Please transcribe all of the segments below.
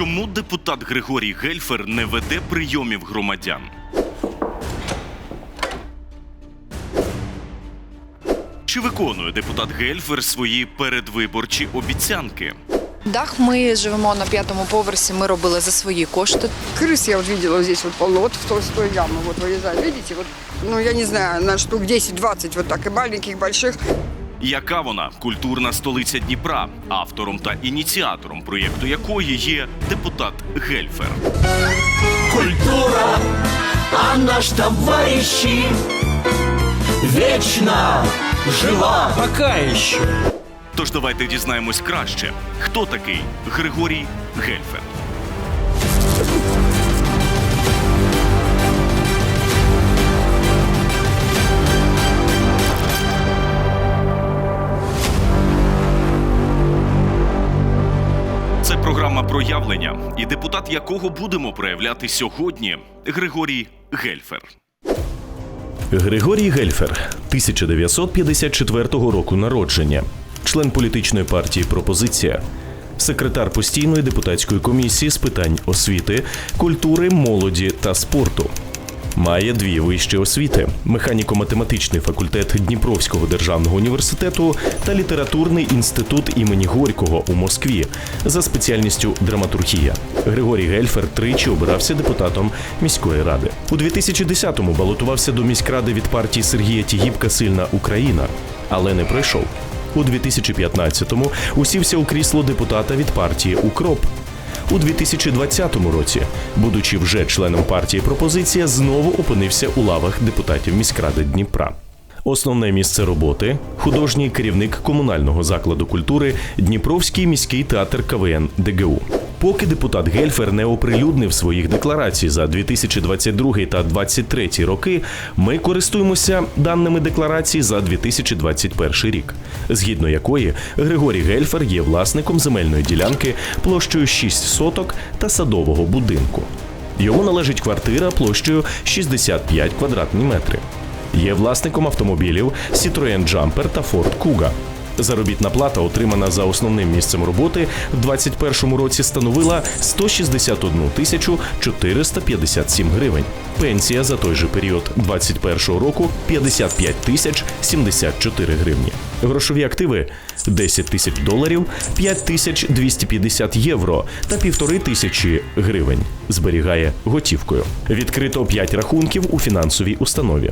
Чому депутат Григорій Гельфер не веде прийомів громадян? Чи виконує депутат Гельфер свої передвиборчі обіцянки? Дах ми живемо на п'ятому поверсі. Ми робили за свої кошти. Крыс я вот видела вот здесь вот полно, вот в той, с той ямы вот вылезают, видите, вот, ну я не знаю, на штук 10-20 вот так, и маленьких, и больших. Яка вона культурна столиця Дніпра, автором та ініціатором проєкту якої є депутат Гельфер? Культура, а наш товарищи вечно жива. Пока еще. Тож давайте дізнаємось краще, хто такий Григорій Гельфер. Програма проявлення, і депутат якого будемо проявляти сьогодні Григорій Гельфер. Григорій Гельфер, 1954 року народження, член політичної партії Пропозиція, секретар постійної депутатської комісії з питань освіти, культури, молоді та спорту. Має дві вищі освіти: механіко-математичний факультет Дніпровського державного університету та літературний інститут імені Горького у Москві за спеціальністю драматургія. Григорій Гельфер тричі обирався депутатом міської ради. У 2010-му балотувався до міськради від партії Сергія Тігіпка Сильна Україна, але не пройшов. У 2015-му усівся у крісло депутата від партії Укроп. У 2020 році, будучи вже членом партії Пропозиція, знову опинився у лавах депутатів міськради Дніпра. Основне місце роботи художній керівник комунального закладу культури Дніпровський міський театр КВН ДГУ. Поки депутат Гельфер не оприлюднив своїх декларацій за 2022 та 2023 роки, ми користуємося даними декларації за 2021 рік, згідно якої Григорій Гельфер є власником земельної ділянки площею 6 соток та садового будинку. Йому належить квартира площею 65 квадратні метри. Є власником автомобілів Citroën Jumper та Ford Kuga. Заробітна плата, отримана за основним місцем роботи, в 2021 році становила 161 тисячу 457 гривень. Пенсія за той же період 2021 року 55 тисяч 74 гривні. Грошові активи 10 тисяч доларів, 5 тисяч 250 євро та півтори тисячі гривень. Зберігає готівкою. Відкрито 5 рахунків у фінансовій установі.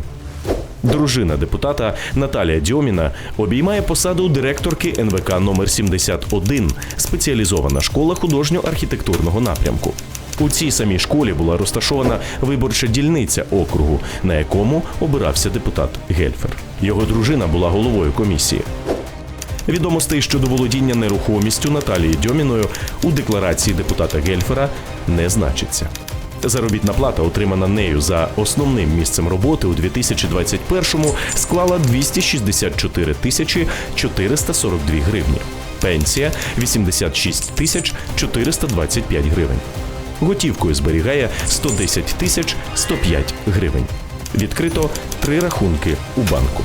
Дружина депутата Наталія Дьоміна обіймає посаду директорки НВК номер 71 спеціалізована школа художньо-архітектурного напрямку. У цій самій школі була розташована виборча дільниця округу, на якому обирався депутат Гельфер. Його дружина була головою комісії. Відомостей щодо володіння нерухомістю Наталії Дьоміною у декларації депутата Гельфера не значиться. Заробітна плата, отримана нею за основним місцем роботи у 2021-му, склала 264 тисячі 442 гривні. Пенсія 86 тисяч 425 гривень. Готівкою зберігає 110 тисяч 105 гривень. Відкрито три рахунки у банку.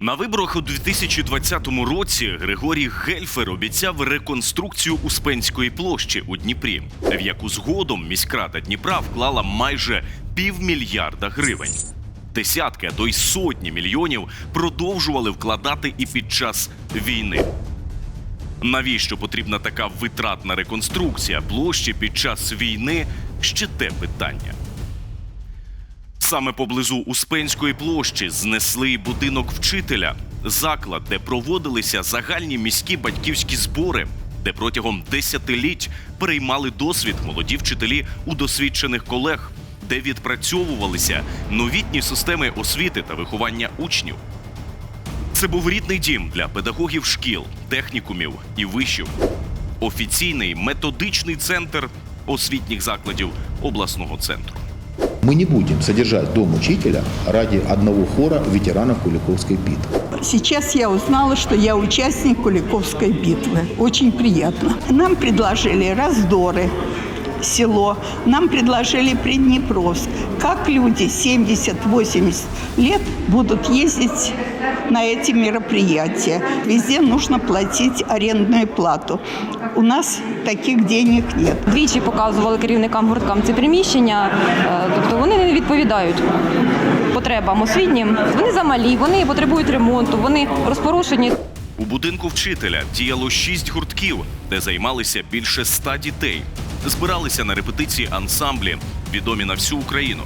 На виборах у 2020 році Григорій Гельфер обіцяв реконструкцію Успенської площі у Дніпрі, в яку згодом міськрада Дніпра вклала майже півмільярда гривень. Десятки, а то й сотні мільйонів продовжували вкладати і під час війни. Навіщо потрібна така витратна реконструкція площі під час війни? Ще те питання. Саме поблизу Успенської площі знесли будинок вчителя, заклад, де проводилися загальні міські батьківські збори, де протягом десятиліть переймали досвід молоді вчителі у досвідчених колег, де відпрацьовувалися новітні системи освіти та виховання учнів. Це був рідний дім для педагогів шкіл, технікумів і вишів, офіційний методичний центр освітніх закладів обласного центру. Мы не будем содержать дом учителя ради одного хора ветеранов Куликовской битвы. Сейчас я узнала, что я участник Куликовской битвы. Очень приятно. Нам предложили раздоры, село. Нам предложили Приднепровск. Как люди 70-80 лет будут ездить на эти мероприятия. Везде нужно платить арендную плату. У нас таких денег нет. Двічі показували керівникам гурткам це приміщення, е, тобто вони не відповідають потребам освітнім. Вони замалі, вони потребують ремонту, вони розпорошені. У будинку вчителя діяло шість гуртків, де займалися більше ста дітей. Збиралися на репетиції ансамблі, відомі на всю Україну.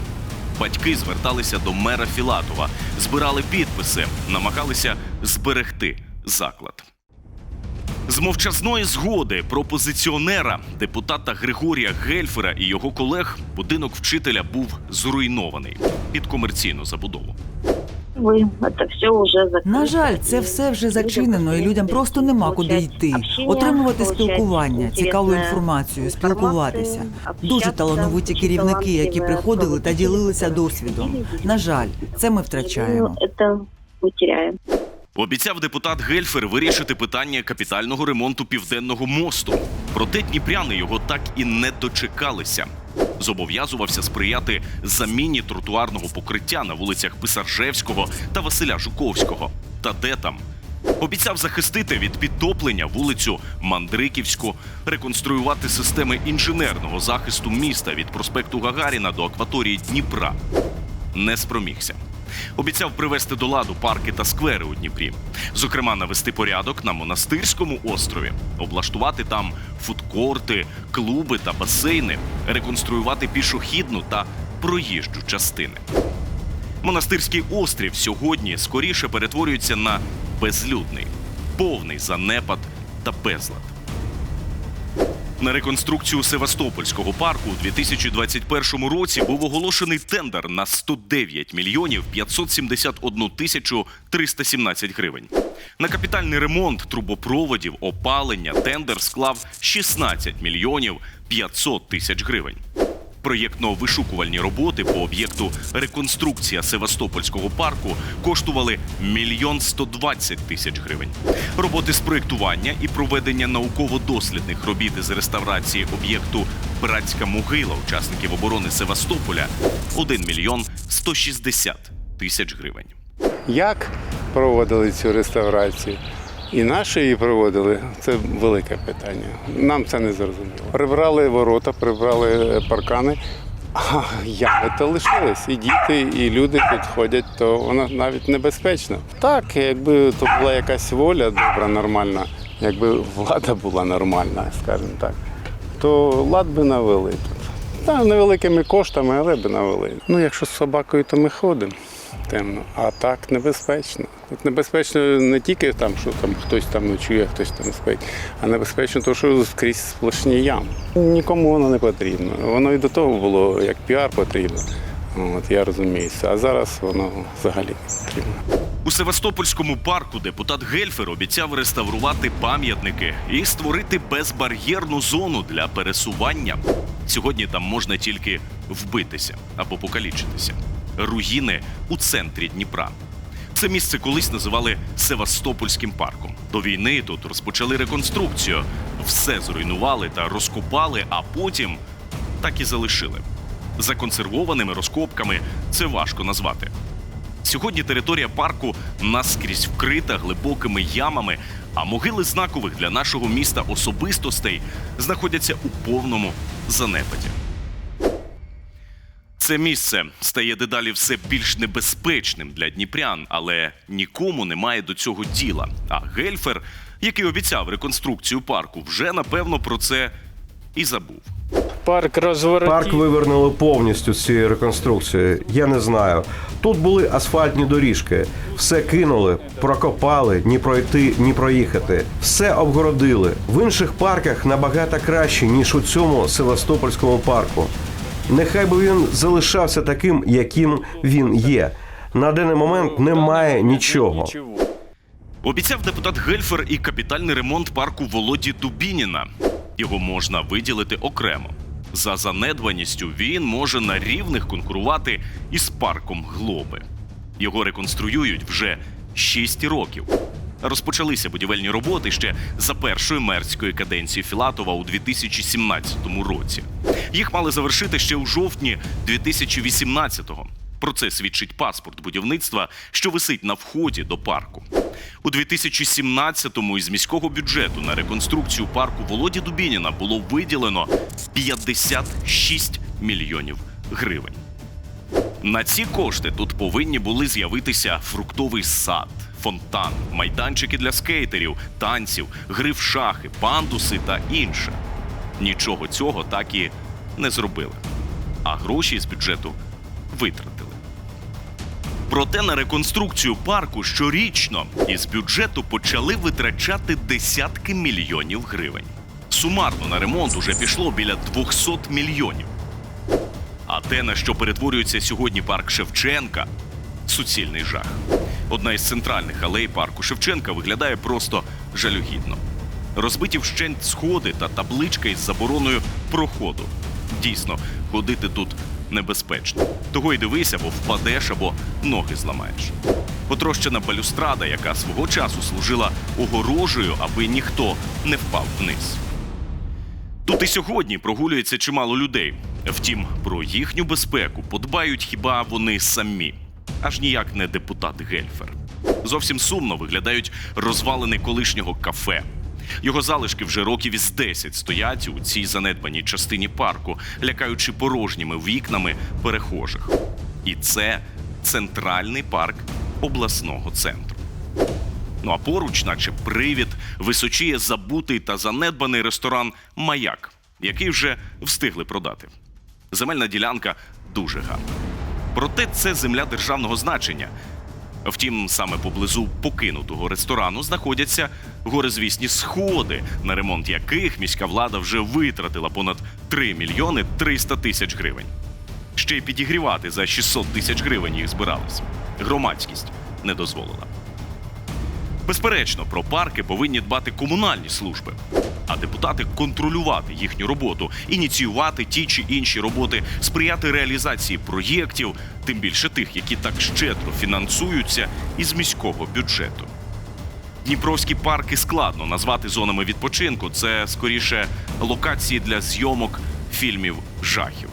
Батьки зверталися до мера Філатова, збирали підписи, намагалися зберегти заклад. З мовчазної згоди пропозиціонера, депутата Григорія Гельфера і його колег будинок вчителя був зруйнований під комерційну забудову. На жаль, це все вже зачинено, і людям просто нема куди йти, отримувати спілкування, цікаву інформацію, спілкуватися. Дуже талановиті керівники, які приходили та ділилися досвідом. На жаль, це ми втрачаємо. Обіцяв депутат Гельфер вирішити питання капітального ремонту південного мосту. Проте дніпряни його так і не дочекалися. Зобов'язувався сприяти заміні тротуарного покриття на вулицях Писаржевського та Василя Жуковського. Та де там? Обіцяв захистити від підтоплення вулицю Мандриківську, реконструювати системи інженерного захисту міста від проспекту Гагаріна до акваторії Дніпра. Не спромігся. Обіцяв привести до ладу парки та сквери у Дніпрі, зокрема, навести порядок на монастирському острові, облаштувати там фудкорти, клуби та басейни, реконструювати пішохідну та проїжджу частини. Монастирський острів сьогодні скоріше перетворюється на безлюдний, повний занепад та безлад. На реконструкцію Севастопольського парку у 2021 році був оголошений тендер на 109 мільйонів 571 тисячу 317 гривень. На капітальний ремонт трубопроводів, опалення тендер склав 16 мільйонів 500 тисяч гривень. Проєктно-вишукувальні роботи по об'єкту реконструкція Севастопольського парку коштували мільйон 120 тисяч гривень. Роботи з проєктування і проведення науково-дослідних робіт із реставрації об'єкту Братська могила учасників оборони Севастополя 1 мільйон 160 тисяч гривень. Як проводили цю реставрацію? І наші її проводили, це велике питання. Нам це не зрозуміло. Прибрали ворота, прибрали паркани, а ями то лишились. І діти, і люди тут ходять, то воно навіть небезпечно. Так, якби то була якась воля добра, нормальна, якби влада була нормальна, скажімо так, то лад би навели. Та невеликими коштами, але би навели. Ну, якщо з собакою, то ми ходимо темно, а так небезпечно. Тут небезпечно не тільки там, що там хтось там ночує, хтось там спить, а небезпечно, то що скрізь сплошні ями. Нікому воно не потрібно. Воно і до того було як піар потрібно. От я розумію це. А зараз воно взагалі не потрібно. У Севастопольському парку депутат Гельфер обіцяв реставрувати пам'ятники і створити безбар'єрну зону для пересування. Сьогодні там можна тільки вбитися або покалічитися. Руїни у центрі Дніпра. Це місце колись називали Севастопольським парком. До війни тут розпочали реконструкцію. Все зруйнували та розкопали, а потім так і залишили. Законсервованими розкопками це важко назвати. Сьогодні територія парку наскрізь вкрита глибокими ямами, а могили знакових для нашого міста особистостей знаходяться у повному занепаді. Це місце стає дедалі все більш небезпечним для дніпрян, але нікому немає до цього діла. А Гельфер, який обіцяв реконструкцію парку, вже напевно про це і забув. Парк розворотів. Парк вивернули повністю з цією реконструкцією. Я не знаю. Тут були асфальтні доріжки. Все кинули, прокопали, ні пройти, ні проїхати. Все обгородили. В інших парках набагато краще, ніж у цьому Севастопольському парку. Нехай би він залишався таким, яким він є. На даний момент немає нічого. Обіцяв депутат Гельфер і капітальний ремонт парку Володі Дубініна. Його можна виділити окремо. За занедбаністю він може на рівних конкурувати із парком Глоби. Його реконструюють вже 6 років. Розпочалися будівельні роботи ще за першої мерської каденції Філатова у 2017 році. Їх мали завершити ще у жовтні 2018-го. Про це свідчить паспорт будівництва, що висить на вході до парку. У 2017-му із міського бюджету на реконструкцію парку Володі Дубініна було виділено 56 мільйонів гривень. На ці кошти тут повинні були з'явитися фруктовий сад, фонтан, майданчики для скейтерів, танців, гри в шахи, пандуси та інше. Нічого цього так і не зробили. А гроші з бюджету витратили. Проте на реконструкцію парку щорічно із бюджету почали витрачати десятки мільйонів гривень. Сумарно на ремонт уже пішло біля 200 мільйонів. А те, на що перетворюється сьогодні парк Шевченка суцільний жах. Одна із центральних алей парку Шевченка виглядає просто жалюгідно. Розбиті вщент сходи та табличка із забороною проходу. Дійсно, ходити тут небезпечно. Того й дивись, або впадеш, або ноги зламаєш. Потрощена балюстрада, яка свого часу служила огорожею, аби ніхто не впав вниз. Тут і сьогодні прогулюється чимало людей. Втім, про їхню безпеку подбають хіба вони самі, аж ніяк не депутат Гельфер. Зовсім сумно виглядають розвалини колишнього кафе. Його залишки вже років із 10 стоять у цій занедбаній частині парку, лякаючи порожніми вікнами перехожих. І це центральний парк обласного центру. Ну а поруч, наче привід, височіє забутий та занедбаний ресторан Маяк, який вже встигли продати. Земельна ділянка дуже гарна. Проте це земля державного значення. Втім, саме поблизу покинутого ресторану знаходяться горизвісні сходи, на ремонт яких міська влада вже витратила понад 3 мільйони 300 тисяч гривень. Ще й підігрівати за 600 тисяч гривень їх збирались. Громадськість не дозволила. Безперечно, про парки повинні дбати комунальні служби, а депутати контролювати їхню роботу, ініціювати ті чи інші роботи, сприяти реалізації проєктів, тим більше тих, які так щедро фінансуються із міського бюджету. Дніпровські парки складно назвати зонами відпочинку. Це скоріше локації для зйомок фільмів жахів.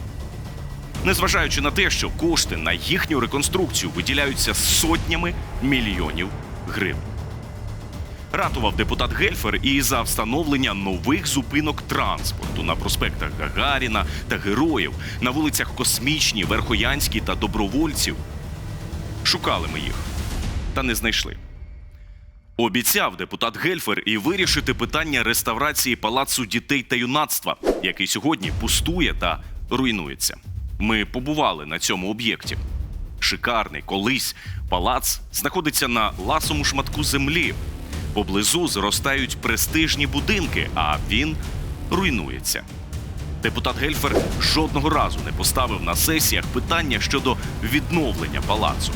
Незважаючи на те, що кошти на їхню реконструкцію виділяються сотнями мільйонів гривень. Ратував депутат Гельфер і за встановлення нових зупинок транспорту на проспектах Гагаріна та Героїв, на вулицях Космічній, Верхоянській та Добровольців. Шукали ми їх, та не знайшли. Обіцяв депутат Гельфер і вирішити питання реставрації палацу дітей та юнацтва, який сьогодні пустує та руйнується. Ми побували на цьому об'єкті. Шикарний колись палац знаходиться на ласому шматку землі. Поблизу зростають престижні будинки, а він руйнується. Депутат Гельфер жодного разу не поставив на сесіях питання щодо відновлення палацу,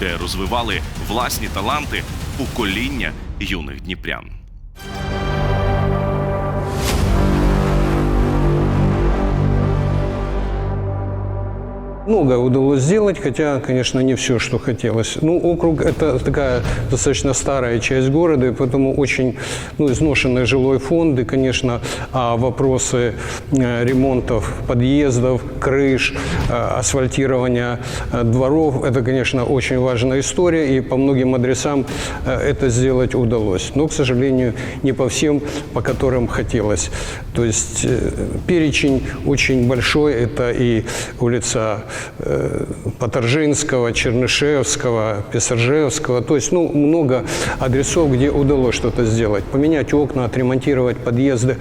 де розвивали власні таланти покоління юних дніпрян. Многое удалось сделать, хотя, конечно, не все, что хотелось. Ну, округ – это такая достаточно старая часть города, поэтому очень ну, изношенный жилой фонд, и, конечно, а вопросы э, ремонтов подъездов, крыш, э, асфальтирования э, дворов – это, конечно, очень важная история, и по многим адресам это сделать удалось. Но, к сожалению, не по всем, по которым хотелось. То есть перечень очень большой, это и улица э, Паторжинского, Чернышевского, Писаржевского. То есть ну, много адресов, где удалось что-то сделать. Поменять окна, отремонтировать подъезды.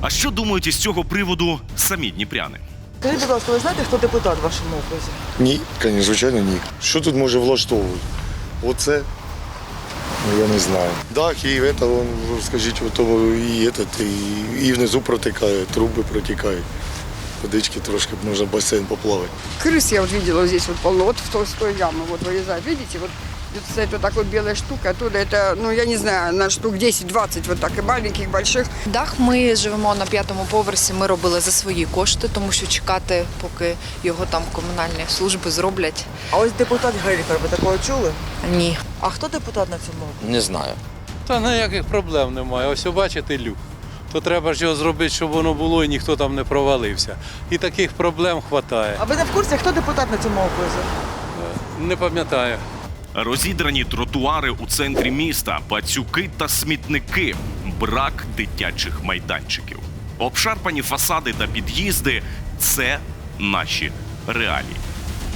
А що думають із цього приводу самі дніпряни? Скажіть, будь ласка, ви знаєте, хто депутат в вашому окрузі? Ні, звісно, звичайно, ні. Що тут може влаштовувати? Оце? Ну, я не знаю. Дах і это, вон, скажіть, ото, і, этот, і, і внизу протикає, труби протікають. Водички трошки можна в басейн поплавати. Крыс я вот видела здесь вот полно, вот в той, с той ямы вот вылезают. Видите, вот тут стоит вот такой белая штука, оттуда это, ну я не знаю, на штук 10-20 вот так, и маленьких, и больших. Дах ми живемо на п'ятому поверсі. Ми робили за свої кошти, тому що чекати, поки його там комунальні служби зроблять. А ось депутат Гельфер, ви такого чули? Ні. А хто депутат на цьому окрузі? Не знаю. Та ніяких проблем немає. Ось ви бачите люк. То треба ж його зробити, щоб воно було і ніхто там не провалився. І таких проблем вистачає. А ви не в курсі, хто депутат на цьому окрузі? Не пам'ятаю. Розідрані тротуари у центрі міста, пацюки та смітники, брак дитячих майданчиків. Обшарпані фасади та під'їзди це наші реалії.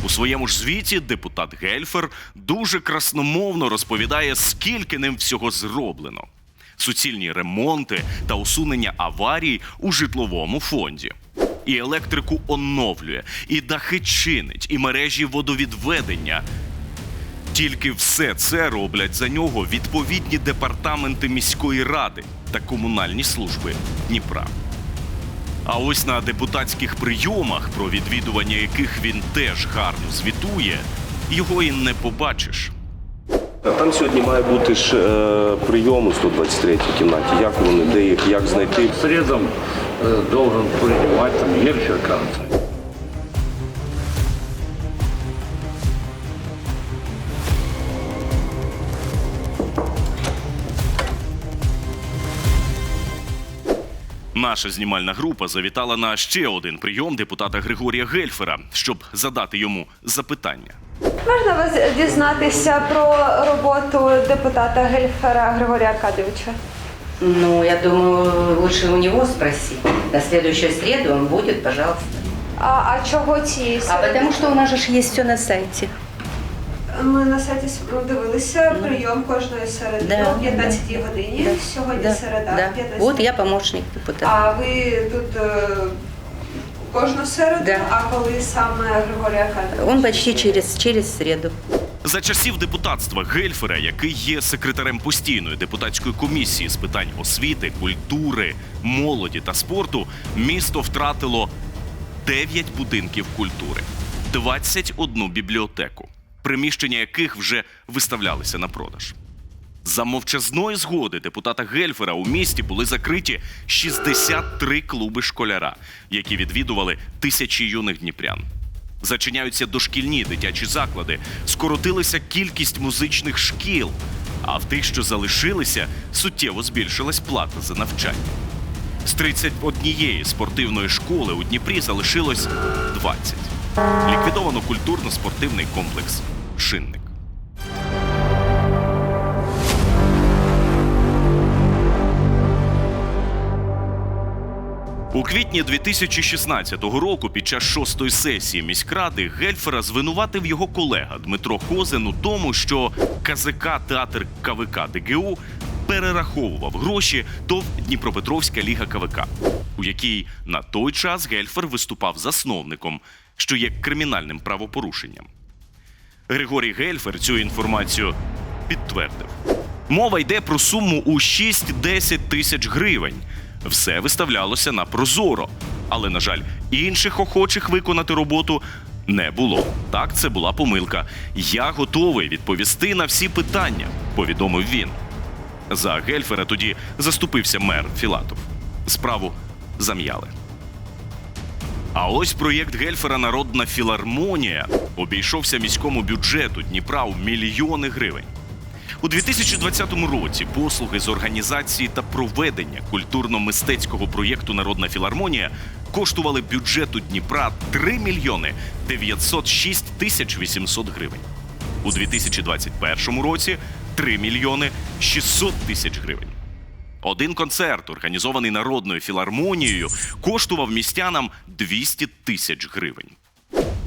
У своєму ж звіті депутат Гельфер дуже красномовно розповідає, скільки ним всього зроблено: суцільні ремонти та усунення аварій у житловому фонді. І електрику оновлює, і дахи чинить, і мережі водовідведення. Тільки все це роблять за нього відповідні департаменти міської ради та комунальні служби Дніпра. А ось на депутатських прийомах, про відвідування яких він теж гарно звітує, його і не побачиш. Там сьогодні має бути ж е, прийом у 123 кімнаті. Як вони, де їх, як знайти? Средом э, должен принимать там Гельфер, кажется. Наша знімальна група завітала на ще один прийом депутата Григорія Гельфера, щоб задати йому запитання. Можна вас дізнатися про роботу депутата Гельфера Григорія Аркадьовича? Ну, я думаю, лучше у него спроси. На следующую среду он будет, пожалуйста. А, а чого ці? А потому что у нас же ж есть все на сайте. Ми на сайті дивилися прийом кожної середи Да, о 15 да, годині. да, Сьогодні да, середа. да. 15. Вот я помощник депутата. А ви тут е, кожну середу, Да. а коли саме Григорій Аркадьович? Он почти через, через среду. За часів депутатства Гельфера, який є секретарем постійної депутатської комісії з питань освіти, культури, молоді та спорту, місто втратило 9 будинків культури, 21 бібліотеку, приміщення яких вже виставлялися на продаж. За мовчазної згоди депутата Гельфера у місті були закриті 63 клуби школяра, які відвідували тисячі юних дніпрян. Зачиняються дошкільні дитячі заклади, скоротилася кількість музичних шкіл, а в тих, що залишилися, суттєво збільшилась плата за навчання. З 31 спортивної школи у Дніпрі залишилось 20. Ліквідовано культурно-спортивний комплекс Шинник. У квітні 2016 року, під час шостої сесії міськради, Гельфера звинуватив його колега Дмитро Козин у тому, що КЗК театр КВК ДГУ перераховував гроші ТОВ Дніпропетровська ліга КВК, у якій на той час Гельфер виступав засновником, що є кримінальним правопорушенням. Григорій Гельфер цю інформацію підтвердив. Мова йде про суму у 6-10 тисяч гривень. Все виставлялося на прозоро, але, на жаль, інших охочих виконати роботу не було. Так, це була помилка. Я готовий відповісти на всі питання, повідомив він. За Гельфера тоді заступився мер Філатов. Справу зам'яли. А ось проєкт Гельфера Народна філармонія обійшовся міському бюджету Дніпра у мільйони гривень. У 2020 році послуги з організації та проведення культурно-мистецького проєкту Народна філармонія коштували бюджету Дніпра 3 мільйони 906 тисяч 800 гривень. У 2021 році 3 мільйони 600 тисяч гривень. Один концерт, організований народною філармонією, коштував містянам 200 тисяч гривень.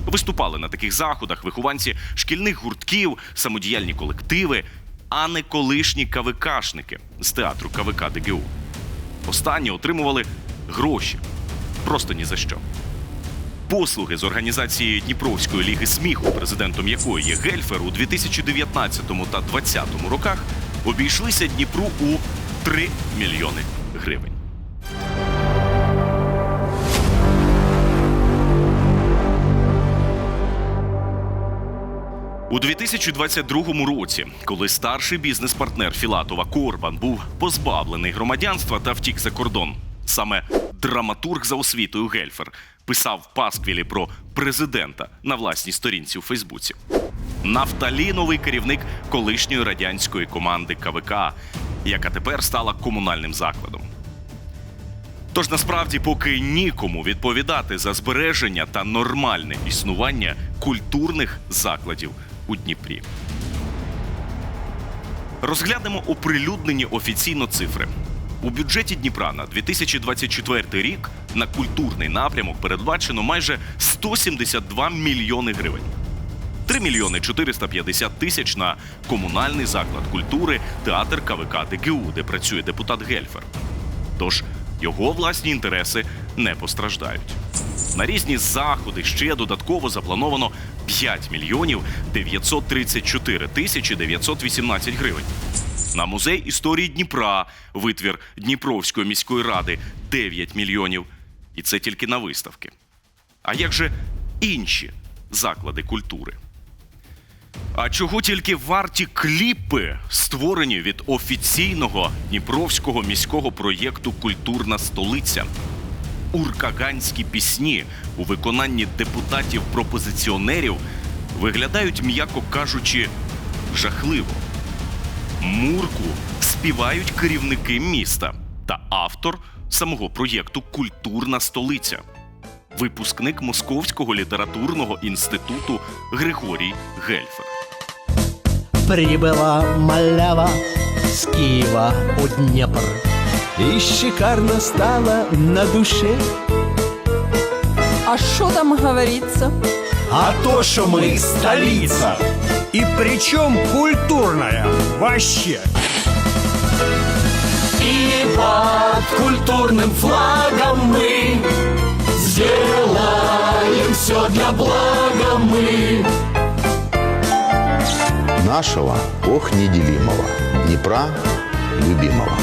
Виступали на таких заходах вихованці шкільних гуртків, самодіяльні колективи, а не колишні КВКшники з театру КВК ДГУ. Останні отримували гроші просто ні за що. Послуги з організації Дніпровської ліги сміху, президентом якої є Гельфер, у 2019 та 2020 роках обійшлися Дніпру у 3 мільйони гривень. У 2022 році, коли старший бізнес-партнер Філатова Корбан був позбавлений громадянства та втік за кордон, саме драматург за освітою Гельфер писав пасквілі про президента на власній сторінці у Фейсбуці. Нафталіновий керівник колишньої радянської команди КВК, яка тепер стала комунальним закладом. Тож насправді поки нікому відповідати за збереження та нормальне існування культурних закладів у Дніпрі. Розглянемо оприлюднені офіційно цифри. У бюджеті Дніпра на 2024 рік на культурний напрямок передбачено майже 172 мільйони гривень. 3 мільйони 450 тисяч на комунальний заклад культури театр КВК ДГУ, де працює депутат Гельфер. Тож його власні інтереси не постраждають. На різні заходи ще додатково заплановано 5 мільйонів 934 тисячі 918 гривень. На музей історії Дніпра, витвір Дніпровської міської ради 9 мільйонів. І це тільки на виставки. А як же інші заклади культури? А чого тільки варті кліпи, створені від офіційного дніпровського міського проєкту Культурна столиця? Уркаганські пісні у виконанні депутатів-пропозиціонерів виглядають, м'яко кажучи, жахливо. Мурку співають керівники міста та автор самого проєкту Культурна столиця, випускник Московського літературного інституту Григорій Гельфер. Прибыла малява с Киева у Днепр И шикарно стало на душе А что там говорится? А то, что мы столица И причем культурная вообще. И под культурным флагом мы Сделаем все для блага мы Нашего, ох, неделимого, Днепра любимого.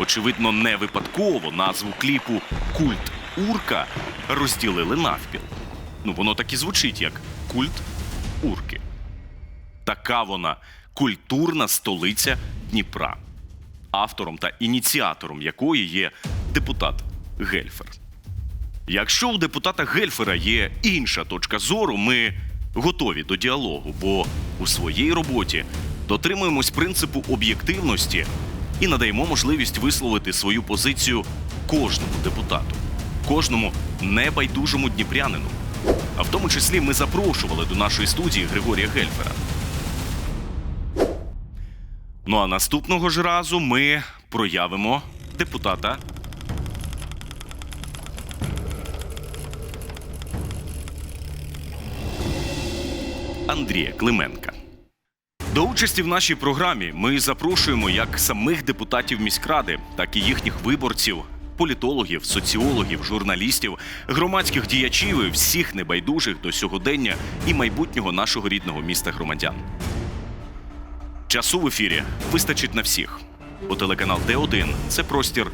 Очевидно, не випадково назву кліпу Культ Урка розділили навпіл. Ну, воно так і звучить як культ Урки. Така вона культурна столиця Дніпра, автором та ініціатором якої є депутат Гельфер. Якщо у депутата Гельфера є інша точка зору, ми готові до діалогу, бо у своїй роботі дотримуємось принципу об'єктивності і надаємо можливість висловити свою позицію кожному депутату, кожному небайдужому дніпрянину. А в тому числі ми запрошували до нашої студії Григорія Гельфера. Ну а наступного ж разу ми проявимо депутата Андрія Клименка. До участі в нашій програмі ми запрошуємо як самих депутатів міськради, так і їхніх виборців, політологів, соціологів, журналістів, громадських діячів і всіх небайдужих до сьогодення і майбутнього нашого рідного міста громадян. Часу в ефірі вистачить на всіх. Бо телеканал Д1 це простір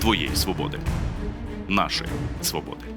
твоєї свободи, нашої свободи.